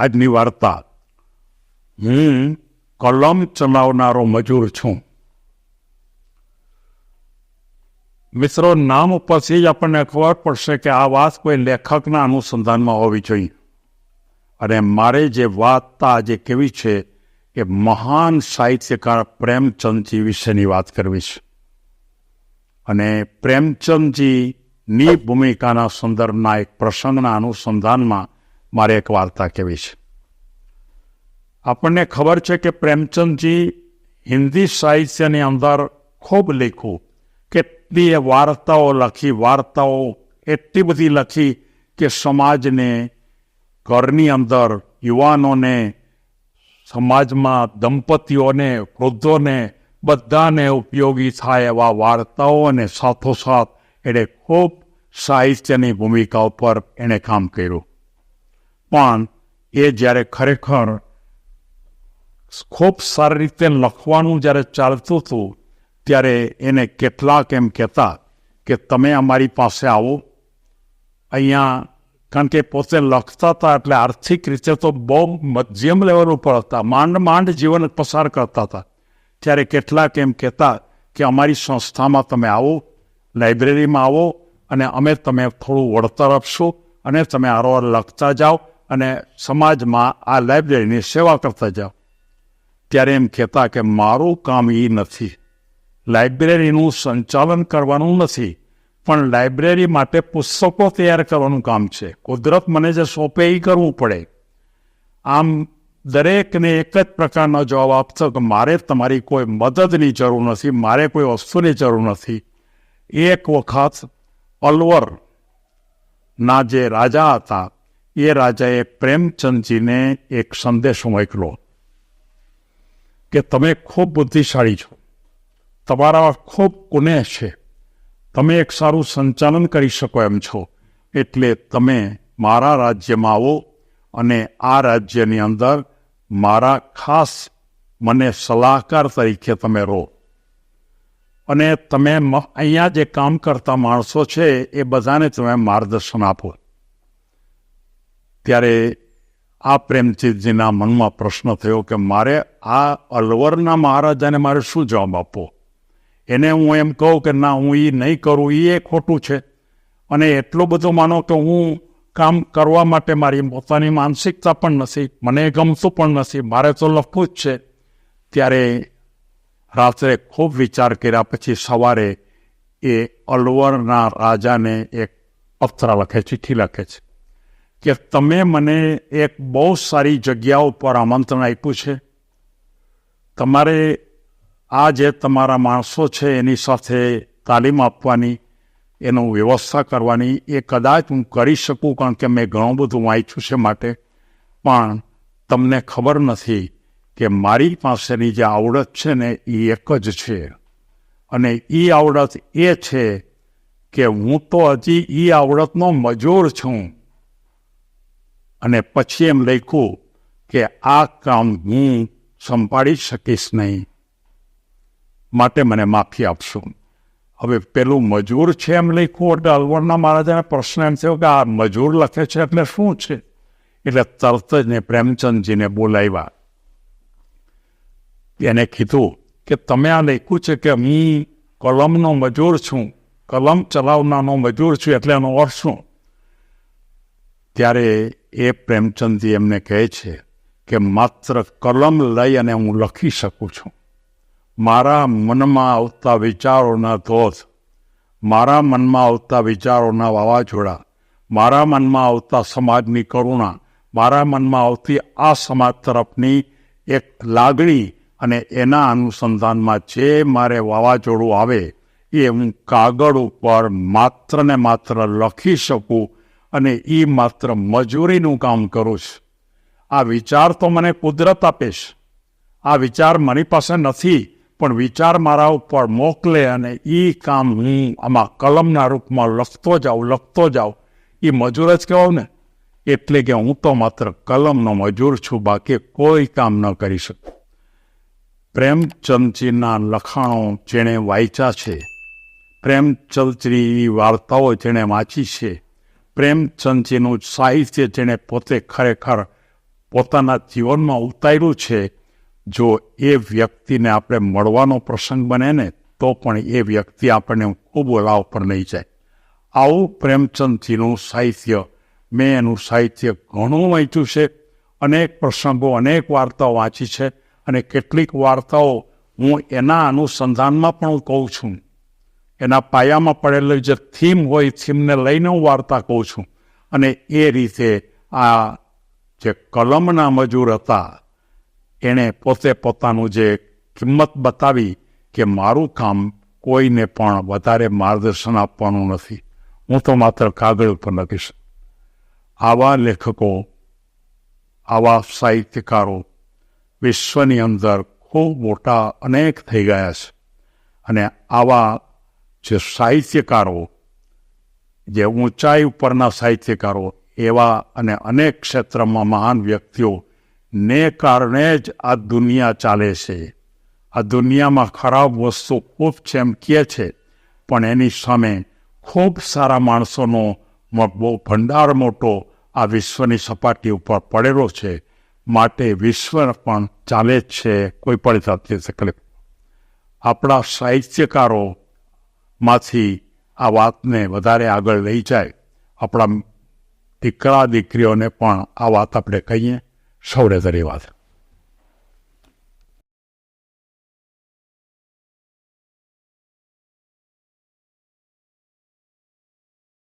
આજની વાર્તા હું કલમ ચલાવનારો મજૂર છું. મિત્રો, નામ ઉપરથી જ આપણને ખબર પડશે કે આ વાત કોઈ લેખકના અનુસંધાનમાં હોવી જોઈએ. અને મારે જે વાર્તા આજે કેવી છે કે મહાન સાહિત્યકાર પ્રેમચંદજી વિશેની વાત કરવી છે. અને પ્રેમચંદજીની ભૂમિકાના સંદર્ભના એક પ્રસંગના અનુસંધાનમાં મારે એક વાર્તા કહેવી છે? આપણને ખબર છે કે પ્રેમચંદજી હિન્દી સાહિત્યની અંદર ખૂબ લખ્યું કેટલી વાર્તાઓ લખી, વાર્તાઓ એટલી બધી લખી કે સમાજને, ઘરની અંદર યુવાનોને, સમાજમાં દંપતીઓને, વૃદ્ધોને બધાને ઉપયોગી થાય એવા વાર્તાઓ અને સાથોસાથ એણે ખૂબ સાહિત્યની ભૂમિકા ઉપર એણે કામ કર્યું. પણ એ જ્યારે ખરેખર ખૂબ સારી રીતે લખવાનું જ્યારે ચાલતું હતું, ત્યારે એને કેટલાક એમ કહેતા કે તમે અમારી પાસે આવો. અહીંયા કારણ કે પોતે લખતા હતા એટલે આર્થિક રીતે તો બહુ મધ્યમ લેવલ ઉપર હતા, માંડ માંડ જીવન પસાર કરતા હતા. ત્યારે કેટલાક એમ કહેતા કે અમારી સંસ્થામાં તમે આવો લાઇબ્રેરીમાં આવો અને અમે તમે થોડું વળતર આપશો અને તમે આરો લખતા જાઓ અને સમાજમાં આ લાઇબ્રેરીની સેવા કરતા જાઓ. ત્યારે એમ કહેતા કે મારું કામ એ નથી. લાઇબ્રેરીનું સંચાલન કરવાનું નથી, પણ લાઇબ્રેરી માટે પુસ્તકો તૈયાર કરવાનું કામ છે. કુદરત મને જે સોંપે એ કરવું પડે. આમ દરેકને એક જ પ્રકારનો જવાબ આપશો કે મારે તમારી કોઈ મદદની જરૂર નથી, મારે કોઈ વસ્તુની જરૂર નથી. એક વખત અલવરના જે રાજા હતા એ રાજાએ પ્રેમચંદજીને એક સંદેશો મોકલો કે તમે ખૂબ બુદ્ધિશાળી છો. તમારા ખૂબ કુનેહ છે. તમે એક સારું સંચાલન કરી શકો એમ છો. એટલે તમે મારા રાજ્યમાં આવો અને આ રાજ્યની અંદર મારા ખાસ મને સલાહકાર તરીકે તમે રહો. અને તમે અહીંયા જે કામ કરતા માણસો છે એ બધાને તમે માર્ગદર્શન આપો. ત્યારે આ પ્રેમચંદજીના મનમાં પ્રશ્ન થયો કે મારે આ અલવરના મહારાજાને મારે શું જવાબ આપવો? એને હું એમ કહું કે ના, હું એ નહીં કરું એ ખોટું છે. અને એટલો બધો માનો કે હું કામ કરવા માટે મારી પોતાની માનસિકતા પણ નથી, મને ગમતું પણ નથી, મારે તો લખવું જ છે. ત્યારે રાત્રે ખૂબ વિચાર કર્યા, પછી સવારે એ અલવરના રાજાને એક પત્ર લખે, ચિઠ્ઠી લખે છે. કે તમે મને એક બહુ સારી જગ્યા ઉપર આમંત્રણ આપ્યું છે. તમારે આ જે તમારા માણસો છે એની સાથે તાલીમ આપવાની, એનું વ્યવસ્થા કરવાની એ કદાચ હું કરી શકું કારણ કે મેં ઘણું બધું વાંચ્યું છે માટે. પણ તમને ખબર નથી કે મારી પાસેની જે આવડત છે ને એ એક જ છે. અને એ આવડત એ છે કે હું તો હજી એ આવડતનો મજૂર છું. અને પછી એમ લખ્યું કે આ કામ હું સંભાળી શકીશ નહીં. માટે મને માફી આપશો. હવે પેલું મજૂર છે એમ લખ્યું એટલે અલવરના મહારાજાને પ્રશ્ન એમ થયો કે આ મજૂર લખે છે એટલે શું છે? એટલે તરત જ ને પ્રેમચંદજીને બોલાવ્યા. એને કીધું કે તમે આ લખ્યું છે કે હું કલમનો મજૂર છું, કલમ ચલાવનારનો મજૂર છું એટલે એનો અર્થ શું? ત્યારે એ પ્રેમચંદજી એમને કહે છે કે માત્ર કલમ લઈ અને હું લખી શકું છું. મારા મનમાં આવતા વિચારોના ધોધ, મારા મનમાં આવતા વિચારોના વાવાઝોડા, મારા મનમાં આવતા સમાજની કરુણા, મારા મનમાં આવતી આ સમાજ તરફની એક લાગણી અને એના અનુસંધાનમાં જે મારે વાવાઝોડું આવે એ હું કાગળ ઉપર માત્ર ને માત્ર લખી શકું અને એ માત્ર મજૂરીનું કામ કરું છું. આ વિચાર તો મને કુદરત આપે છે. આ વિચાર મારી પાસે નથી, પણ વિચાર મારા ઉપર મોકલે અને એ કામ હું આમાં કલમના રૂપમાં લખતો જાઉં લખતો જાઉં. એ મજૂર જ કહેવાય ને. એટલે કે હું તો માત્ર કલમનો મજૂર છું, બાકી કોઈ કામ ન કરી શકું. પ્રેમચંદજીના લખાણો જેણે વાંચ્યા છે. પ્રેમચંદજીની વાર્તાઓ જેણે વાંચી છે. પ્રેમચંદજીનું સાહિત્ય જેણે પોતે ખરેખર પોતાના જીવનમાં ઉતાર્યું છે, જો એ વ્યક્તિને આપણે મળવાનો પ્રસંગ બને ને, તો પણ એ વ્યક્તિ આપણને ખૂબ ઓલા ઉપર લઈ જાય. આવું પ્રેમચંદજીનું સાહિત્ય મેં એનું સાહિત્ય ઘણું વાંચ્યું છે, અનેક પ્રસંગો, અનેક વાર્તાઓ વાંચી છે અને કેટલીક વાર્તાઓ હું એના અનુસંધાનમાં પણ કહું છું. એના પાયામાં પડેલી જે થીમ હોય થીમને લઈને હું વાર્તા કહું છું. અને એ રીતે આ જે કલમના મજૂર હતા, એણે પોતે પોતાનું જે કિંમત બતાવી કે મારું કામ કોઈને પણ વધારે માર્ગદર્શન આપવાનું નથી. હું તો માત્ર કાગળ ઉપર લખીશ. આવા લેખકો, આવા સાહિત્યકારો વિશ્વની અંદર ખૂબ મોટા અનેક થઈ ગયા છે. અને આવા જે સાહિત્યકારો, જે ઊંચાઈ ઉપરના સાહિત્યકારો એવા અને અનેક ક્ષેત્રમાં મહાન વ્યક્તિઓ ને કારણે જ આ દુનિયા ચાલે છે. આ દુનિયામાં ખરાબ વસ્તુ ખૂબ છે એમ કહે છે, પણ એની સામે ખૂબ સારા માણસોનો બહુ ભંડાર મોટો આ વિશ્વની સપાટી ઉપર પડેલો છે. માટે વિશ્વ પણ ચાલે જ છે કોઈ પણ તકલીફ. આપણા સાહિત્યકારો માંથી આ વાતને વધારે આગળ લઈ જાય. આપણા દીકરા દીકરીઓને પણ આ વાત આપણે કહીએ. સૌને ધન્યવાદ.